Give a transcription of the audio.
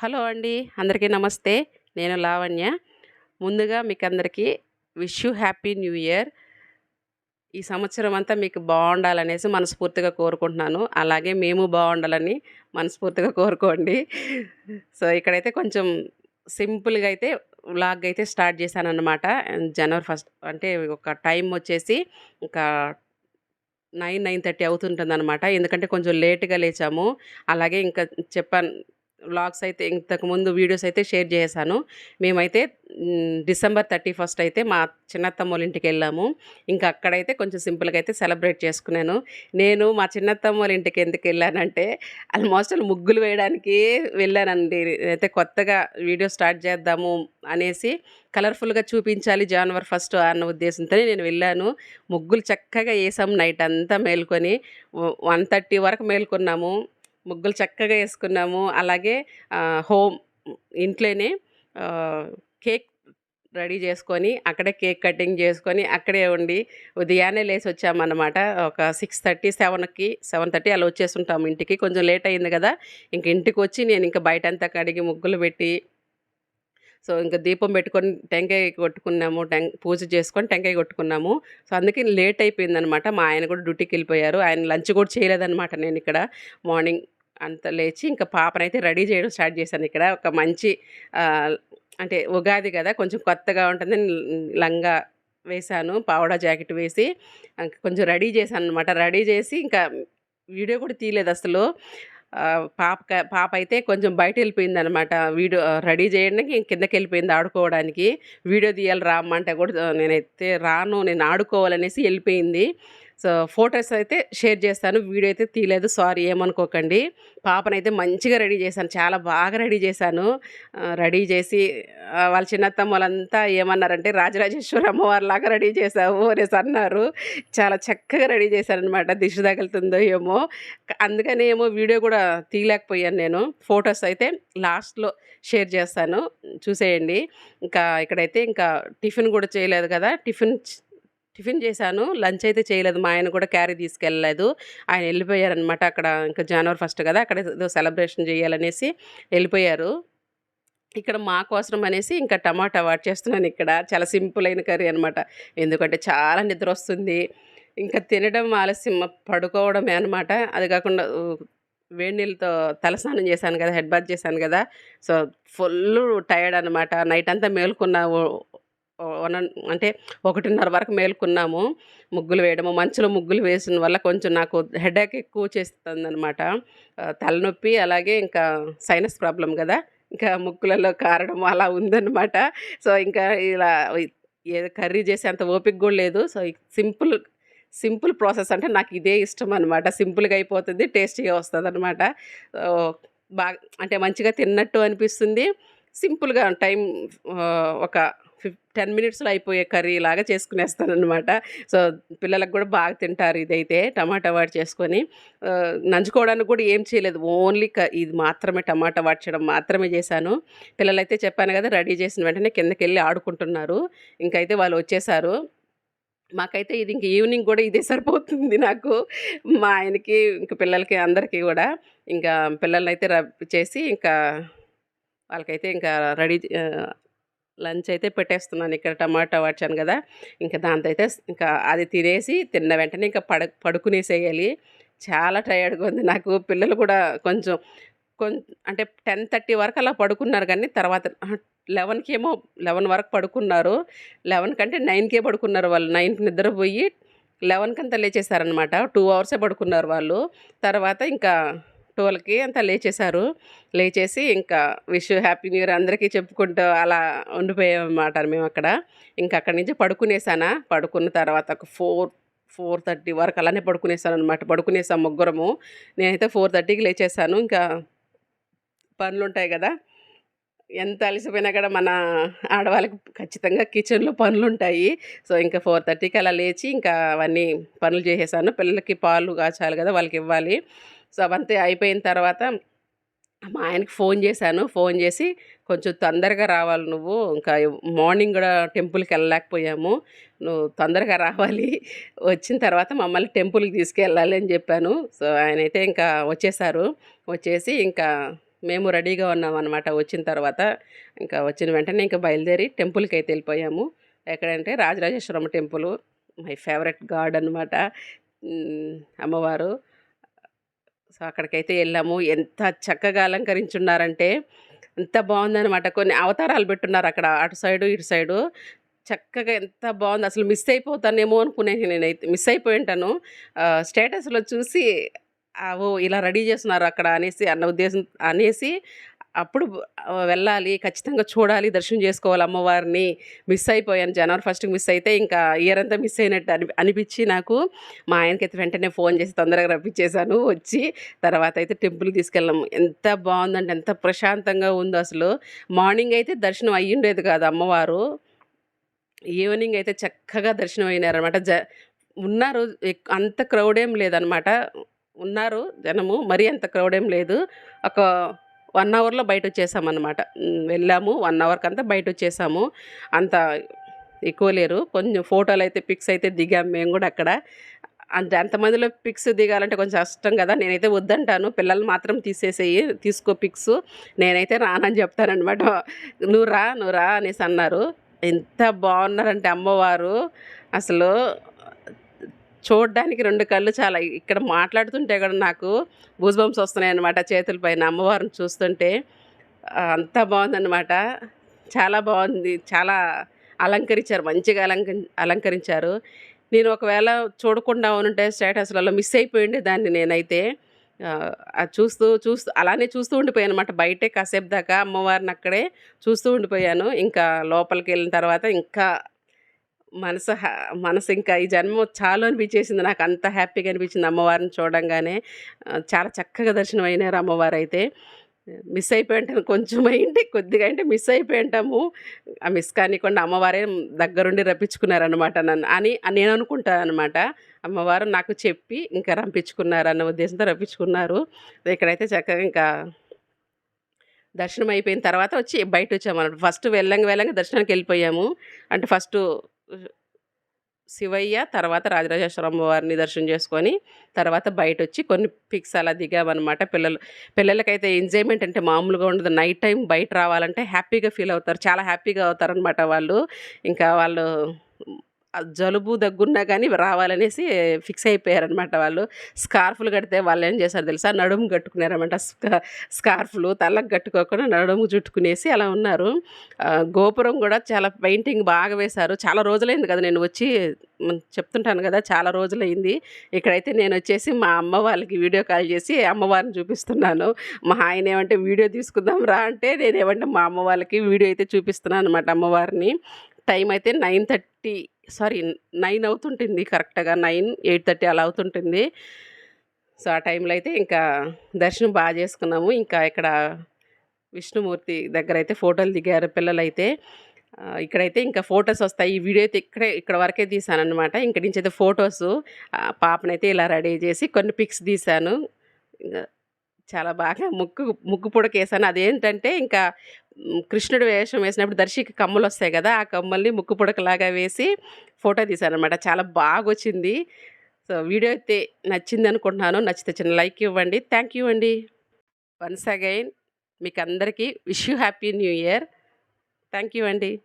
Hello అండి అందరికీ నమస్తే. నేను లావణ్య. ముందుగా మీకు అందరికీ wish you happy new year. ఈ సంవత్సరం అంతా మీకు బాగుండాలనేసి మనస్ఫూర్తిగా కోరుకుంటున్నాను. అలాగే మేము బాగుండాలని మనస్ఫూర్తిగా కోరుకోండి. సో ఇక్కడైతే కొంచెం సింపుల్గా అయితే వ్లాగ్ అయితే స్టార్ట్ చేశాను అనమాట జనవరి ఫస్ట్ అంటే ఒక టైం వచ్చేసి ఇంకా నైన్ నైన్ థర్టీ అవుతుంటుంది అనమాట ఎందుకంటే కొంచెం లేట్గా లేచాము. అలాగే ఇంకా చెప్పాను వ్లాగ్స్ అయితే ఇంతకుముందు వీడియోస్ అయితే షేర్ చేశాను. మేమైతే డిసెంబర్ థర్టీ ఫస్ట్ అయితే మా చిన్నత్తమ్మ వాళ్ళ ఇంటికి వెళ్ళాము. ఇంకా అక్కడైతే కొంచెం సింపుల్గా అయితే సెలబ్రేట్ చేసుకున్నాను. నేను మా చిన్నత్తమ్మ వాళ్ళ ఇంటికి ఎందుకు వెళ్ళానంటే ఆల్మోస్ట్ ముగ్గులు వేయడానికి వెళ్ళానండి. అయితే కొత్తగా వీడియో స్టార్ట్ చేద్దాము అనేసి కలర్ఫుల్గా చూపించాలి జనవరి ఫస్ట్ అన్న ఉద్దేశంతో నేను వెళ్ళాను. ముగ్గులు చక్కగా వేసాము నైట్ అంతా మేల్కొని. వన్ థర్టీ వరకు మేల్కొన్నాము. ముగ్గులు చక్కగా వేసుకున్నాము. అలాగే హోమ్ ఇంట్లోనే కేక్ రెడీ చేసుకొని అక్కడే కేక్ కటింగ్ చేసుకొని అక్కడే ఉండి ఉదయాన్నే లేచి వచ్చామన్నమాట. ఒక సిక్స్ థర్టీ సెవెన్కి సెవెన్ థర్టీ అలా వచ్చేస్తుంటాము ఇంటికి. కొంచెం లేట్ అయింది కదా ఇంక ఇంటికి వచ్చి నేను ఇంకా బయట అంతా కడిగి ముగ్గులు పెట్టి సో ఇంకా దీపం పెట్టుకొని టెంకాయ కొట్టుకున్నాము. టెం పూజ చేసుకొని టెంకాయ కొట్టుకున్నాము. సో అందుకే లేట్ అయిపోయిందనమాట మా ఆయన కూడా డ్యూటీకి వెళ్ళిపోయారు. ఆయన లంచ్ కూడా చేయలేదన్నమాట నేను ఇక్కడ. మార్నింగ్ అంత లేచి ఇంకా పాపనైతే రెడీ చేయడం స్టార్ట్ చేశాను. ఇక్కడ ఒక మంచి అంటే ఉగాది కదా కొంచెం కొత్తగా ఉంటుంది. లంగా వేశాను పావడా జాకెట్ వేసి కొంచెం రెడీ చేశాను అనమాట రెడీ చేసి ఇంకా వీడియో కూడా తీయలేదు అసలు. పాప పాప అయితే కొంచెం బయట వెళ్ళిపోయింది అనమాట వీడియో రెడీ చేయడానికి ఇంక కిందకి వెళ్ళిపోయింది ఆడుకోవడానికి. వీడియో తీయాలి రామ్మంటే కూడా నేనైతే రాను నేను ఆడుకోవాలనేసి వెళ్ళిపోయింది. సో ఫొటోస్ అయితే షేర్ చేస్తాను. వీడియో అయితే తీయలేదు. సారీ ఏమనుకోకండి. పాపనైతే మంచిగా రెడీ చేశాను. చాలా బాగా రెడీ చేశాను. రెడీ చేసి వాళ్ళ చిన్నత్తమ్మ వాళ్ళంతా ఏమన్నారంటే రాజరాజేశ్వరి అమ్మవారిలాగా రెడీ చేశావు అనేసి అన్నారు. చాలా చక్కగా రెడీ చేశాను అనమాట దిశ తగులుతుందో ఏమో. క- అందుకని ఏమో వీడియో కూడా తీయలేకపోయాను నేను. ఫొటోస్ అయితే లాస్ట్లో షేర్ చేస్తాను. చూసేయండి. ఇంకా ఇక్కడైతే ఇంకా టిఫిన్ కూడా చేయలేదు కదా. టిఫిన్ టిఫిన్ చేశాను. లంచ్ అయితే చేయలేదు. మా ఆయన కూడా క్యారీ తీసుకెళ్ళలేదు. ఆయన వెళ్ళిపోయారనమాట అక్కడ ఇంకా జనవరి ఫస్ట్ కదా అక్కడ ఏదో సెలబ్రేషన్ చేయాలనేసి వెళ్ళిపోయారు. ఇక్కడ మా కోసం అనేసి ఇంకా టమాటా వాట్ చేస్తున్నాను ఇక్కడ. చాలా సింపుల్ అయిన కర్రీ అనమాట ఎందుకంటే చాలా నిద్ర వస్తుంది. ఇంకా తినడం ఆలస్యం పడుకోవడమే అనమాట అది కాకుండా వేడి నీళ్ళతో తలస్నానం చేశాను కదా హెడ్ బాత్ చేశాను కదా. సో ఫుల్ టైర్డ్ అనమాట నైట్ అంతా మేల్కొన్నాము వన్ అంటే ఒకటిన్నర వరకు మేలుకున్నాము ముగ్గులు వేయడము. మంచులో ముగ్గులు వేసిన వల్ల కొంచెం నాకు హెడేక్ ఎక్కువ చేస్తుంది అనమాట తలనొప్పి అలాగే ఇంకా సైనస్ ప్రాబ్లం కదా. ఇంకా ముగ్గులలో కారడం అలా ఉందన్నమాట. సో ఇంకా ఇలా ఏదో కర్రీ చేసే అంత ఓపిక కూడా లేదు. సో సింపుల్ సింపుల్ ప్రాసెస్ అంటే నాకు ఇదే ఇష్టం అనమాట సింపుల్గా అయిపోతుంది టేస్టీగా వస్తుంది అనమాట బాగా అంటే మంచిగా తిన్నట్టు అనిపిస్తుంది. సింపుల్గా టైం ఒక ఫిఫ్ టెన్ మినిట్స్లో అయిపోయే కర్రీ లాగా చేసుకునేస్తాను అనమాట సో పిల్లలకు కూడా బాగా తింటారు ఇదైతే టమాటా వాడి చేసుకొని. నంచుకోవడానికి కూడా ఏం చేయలేదు. ఓన్లీ క ఇది మాత్రమే టమాటా వాడ్చడం చేయడం మాత్రమే చేశాను. పిల్లలైతే చెప్పాను కదా రెడీ చేసిన వెంటనే కిందకి వెళ్ళి ఆడుకుంటున్నారు. ఇంకైతే వాళ్ళు వచ్చేసారు. మాకైతే ఇది ఇంక ఈవినింగ్ కూడా ఇదే సరిపోతుంది నాకు. మా ఆయనకి ఇంక పిల్లలకి అందరికీ కూడా. ఇంకా పిల్లల్ని అయితే చేసి ఇంకా వాళ్ళకైతే ఇంకా రెడీ లంచ్ అయితే పెట్టేస్తున్నాను. ఇక్కడ టమాటా వాడ్చాను కదా. ఇంకా దాంతో అయితే ఇంకా అది తినేసి తిన్న వెంటనే ఇంకా పడ పడుకునేసేయాలి. చాలా టయర్డ్గా ఉంది. నాకు పిల్లలు కూడా కొంచెం కొం అంటే టెన్ థర్టీ వరకు అలా పడుకున్నారు కానీ తర్వాత లెవెన్కి ఏమో లెవెన్ వరకు పడుకున్నారు. లెవెన్ కంటే నైన్కే పడుకున్నారు వాళ్ళు. నైన్కి నిద్రపోయి లెవెన్కి అంతా లేచేసారనమాట టూ అవర్సే పడుకున్నారు వాళ్ళు. తర్వాత ఇంకా ట్వెల్వ్కి అంతా లేచేశారు. లేచేసి ఇంకా విష్ హ్యాపీ న్యూ ఇయర్ అందరికీ చెప్పుకుంటూ అలా ఉండిపోయామన్నమాట మేము అక్కడ ఇంకా అక్కడి నుంచి పడుకునేసానా? పడుకున్న తర్వాత ఒక ఫోర్ ఫోర్ థర్టీ వరకు అలానే పడుకునేసాను అనమాట పడుకునేసాం ముగ్గురము. నేనైతే ఫోర్ థర్టీకి లేచేసాను ఇంకా పనులు ఉంటాయి కదా? ఎంత అలసిపోయినా కూడా మన ఆడవాళ్ళకి ఖచ్చితంగా కిచెన్లో పనులు ఉంటాయి సో ఇంకా ఫోర్ థర్టీకి అలా లేచి ఇంకా అవన్నీ పనులు చేసేసాను. పిల్లలకి పాలు కాచాలి కదా వాళ్ళకి ఇవ్వాలి. సో అవంతా అయిపోయిన తర్వాత మా ఆయనకి ఫోన్ చేశాను. ఫోన్ చేసి కొంచెం తొందరగా రావాలి నువ్వు. ఇంకా మార్నింగ్ కూడా టెంపుల్కి వెళ్ళలేకపోయాము. నువ్వు తొందరగా రావాలి. వచ్చిన తర్వాత మమ్మల్ని టెంపుల్కి తీసుకెళ్ళాలి అని చెప్పాను. సో ఆయన అయితే ఇంకా వచ్చేసారు. వచ్చేసి ఇంకా మేము రెడీగా ఉన్నామనమాట వచ్చిన తర్వాత ఇంకా వచ్చిన వెంటనే ఇంకా బయలుదేరి టెంపుల్కి అయితే వెళ్ళిపోయాము. ఎక్కడంటే Rajarajeshwaramma temple my favourite god అనమాట అమ్మవారు. సో అక్కడికైతే వెళ్ళాము. ఎంత చక్కగా అలంకరించున్నారంటే ఎంత బాగుందనమాట కొన్ని అవతారాలు పెట్టున్నారు అక్కడ అటు సైడు ఇటు సైడు. చక్కగా ఎంత బాగుంది. అసలు మిస్ అయిపోతానేమో అనుకునే నేనైతే మిస్ అయిపోయి ఉంటాను. స్టేటస్లో చూసి ఓ ఇలా రెడీ చేస్తున్నారు అక్కడ అనేసి అన్న ఉద్దేశం అనేసి అప్పుడు వెళ్ళాలి ఖచ్చితంగా చూడాలి దర్శనం చేసుకోవాలి అమ్మవారిని. మిస్ అయిపోయాను. జనవరి ఫస్ట్కి మిస్ అయితే ఇంకా ఇయర్ అంతా మిస్ అయినట్టు అని అనిపించి నాకు మా ఆయనకైతే వెంటనే ఫోన్ చేసి తొందరగా రప్పించేశాను. వచ్చి తర్వాత అయితే టెంపుల్ తీసుకెళ్ళాము ఎంత బాగుందంటే ఎంత ప్రశాంతంగా ఉందో అసలు. మార్నింగ్ అయితే దర్శనం అయ్యుండేది కాదు అమ్మవారు. ఈవినింగ్ అయితే చక్కగా దర్శనం అయినారనమాట జ ఉన్నారు అంత క్రౌడ్ ఏం లేదనమాట ఉన్నారు జనము మరీ అంత క్రౌడ్ ఏం లేదు. ఒక వన్ అవర్లో బయట వచ్చేసామన్నమాట వెళ్ళాము వన్ అవర్కి అంతా బయట వచ్చేసాము అంత ఎక్కువ లేరు. కొంచెం ఫోటోలు అయితే పిక్స్ అయితే దిగాము మేము కూడా అక్కడ. అంత అంతమందిలో పిక్స్ దిగాలంటే కొంచెం కష్టం కదా. నేనైతే వద్దంటాను. పిల్లలు మాత్రం తీసేసేయి తీసుకో పిక్స్. నేనైతే రానని చెప్తానమాట నువ్వు రా నువ్వు రా అనేసి అన్నారు. ఎంత బాగున్నారంటే అమ్మవారు. అసలు చూడడానికి రెండు కళ్ళు చాలా. ఇక్కడ మాట్లాడుతుంటే కూడా నాకు భూజబంస్ వస్తున్నాయి అనమాట చేతుల పైన అమ్మవారిని చూస్తుంటే. అంత బాగుందన్నమాట. చాలా బాగుంది. చాలా అలంకరించారు మంచిగా అలంక అలంకరించారు. నేను ఒకవేళ చూడకుండా ఉంటే స్టేటస్లలో మిస్ అయిపోయింది దాన్ని నేనైతే. అది చూస్తూ చూస్తూ అలానే చూస్తూ ఉండిపోయాను అనమాట బయటే కాసేపు దాకా అమ్మవారిని అక్కడే చూస్తూ ఉండిపోయాను. ఇంకా లోపలికి వెళ్ళిన తర్వాత ఇంకా మనసు మనసు ఇంకా ఈ జన్మ చాలు అనిపించేసింది. నాకు అంత హ్యాపీగా అనిపించింది అమ్మవారిని చూడంగానే. చాలా చక్కగా దర్శనం అయినారు అమ్మవారు అయితే మిస్ అయిపోయింటాను కొంచెం అయింటే కొద్దిగా అంటే మిస్ అయిపోయి ఉంటాము ఆ మిస్ కానివ్వకుండా అమ్మవారే దగ్గరుండి రప్పించుకున్నారనమాట నన్ను. అని నేను అనుకుంటాను అనమాట అమ్మవారు నాకు చెప్పి ఇంకా రంపించుకున్నారు అన్న ఉద్దేశంతో రప్పించుకున్నారు. ఇక్కడైతే చక్కగా ఇంకా దర్శనం అయిపోయిన తర్వాత వచ్చి బయట వచ్చామన్నమాట ఫస్ట్ వెళ్ళంగా వెళ్ళంగా దర్శనానికి వెళ్ళిపోయాము. అంటే ఫస్ట్ శివయ్య తర్వాత రాజరాజేశ్వరమ్మ వారిని దర్శనం చేసుకొని తర్వాత బయట వచ్చి కొన్ని పిక్స్ అలా దిగామన్నమాట. పిల్లలు పిల్లలకైతే ఎంజాయ్మెంట్ అంటే మామూలుగా ఉండదు. నైట్ టైం బయట రావాలంటే హ్యాపీగా ఫీల్ అవుతారు. చాలా హ్యాపీగా అవుతారనమాట వాళ్ళు. ఇంకా వాళ్ళు జలుబు దగ్గున్నా కానీ రావాలనేసి ఫిక్స్ అయిపోయారనమాట వాళ్ళు. స్కార్ఫ్లు కడితే వాళ్ళు ఏం చేశారు తెలుసా? నడుము కట్టుకున్నారనమాట స్కార్ఫ్లు తలకు కట్టుకోకుండా నడుము చుట్టుకునేసి అలా ఉన్నారు. గోపురం కూడా చాలా పెయింటింగ్ బాగా వేశారు. చాలా రోజులైంది కదా నేను వచ్చి చెప్తుంటాను కదా చాలా రోజులైంది. ఇక్కడైతే నేను వచ్చేసి మా అమ్మ వాళ్ళకి వీడియో కాల్ చేసి అమ్మవారిని చూపిస్తున్నాను. మా ఆయన ఏమంటే వీడియో తీసుకుందాం రా అంటే నేను ఏమంటే మా అమ్మ వాళ్ళకి వీడియో అయితే చూపిస్తున్నాను అనమాట అమ్మవారిని. టైం అయితే నైన్ థర్టీ సారీ నైన్ అవుతుంటుంది కరెక్ట్గా నైన్ ఎయిట్ థర్టీ అలా అవుతుంటుంది. సో ఆ టైంలో అయితే ఇంకా దర్శనం బాగా చేసుకున్నాము. ఇంకా ఇక్కడ విష్ణుమూర్తి దగ్గర అయితే ఫోటోలు దిగారు పిల్లలైతే. ఇక్కడైతే ఇంకా ఫొటోస్ వస్తాయి. ఈ వీడియో అయితే ఇక్కడే ఇక్కడ వరకే తీసాను అనమాట ఇక్కడ నుంచి అయితే ఫొటోస్ పాపనైతే ఇలా రెడీ చేసి కొన్ని పిక్స్ తీశాను ఇంకా చాలా బాగా ముక్కు ముక్కు పొడకేసాను. అదేంటంటే ఇంకా కృష్ణుడు వేషం వేసినప్పుడు దర్శికి కమ్మలు వస్తాయి కదా ఆ కమ్మల్ని ముక్కు పుడకలాగా వేసి ఫోటో తీశాను అనమాట చాలా బాగా వచ్చింది సో వీడియో అయితే నచ్చింది అనుకుంటున్నాను. నచ్చితే చిన్న లైక్ ఇవ్వండి. థ్యాంక్ యూ అండి. వన్స్ అగైన్ మీకు అందరికీ wish you happy new year. Thank you అండి.